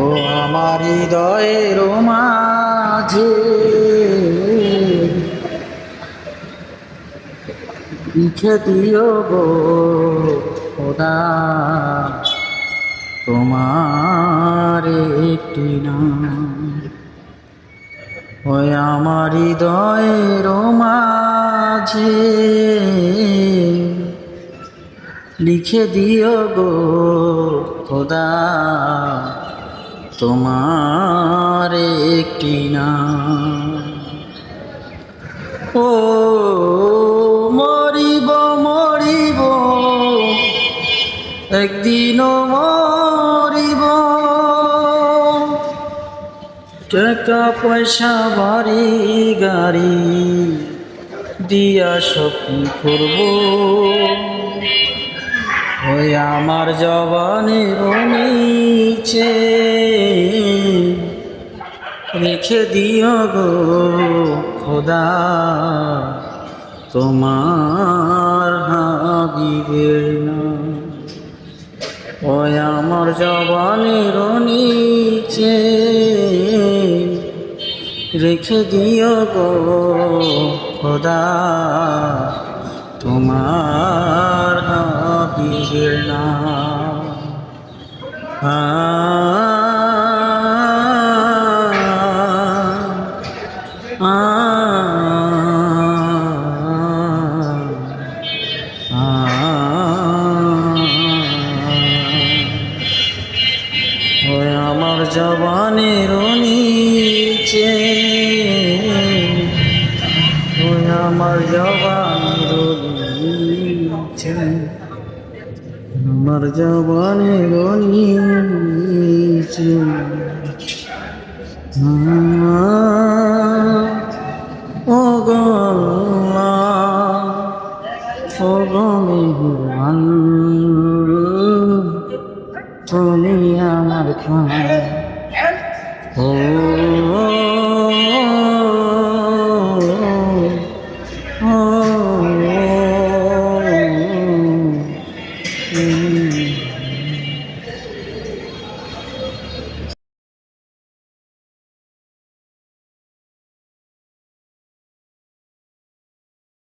ও আমার হৃদয়ের মাঝে। লিখে দিও গো খোদা, তোমার একটি নাম। ওই আমার হৃদয়ের মাঝে লিখে দিও গো খোদা তোমার একটি নাম। ও মরিব মরিব, একদিনও মরিব। টাকা, পয়সা, বাড়ি, গাড়ি দিয়া স্বপ্ন করব। ওই আমার জবানের নিচে রেখে দিও গো খোদা, তোমার হাবিবের নাম। ওই আমার জবানের নিচে রেখে দিও গো খোদা, তোমার হাবিবের নাম। আ ওই আমার জবানের নিচে ওই আমার জবানের নিচে আমার জবানের নিচে ও সগমের তুমি আমার খান ও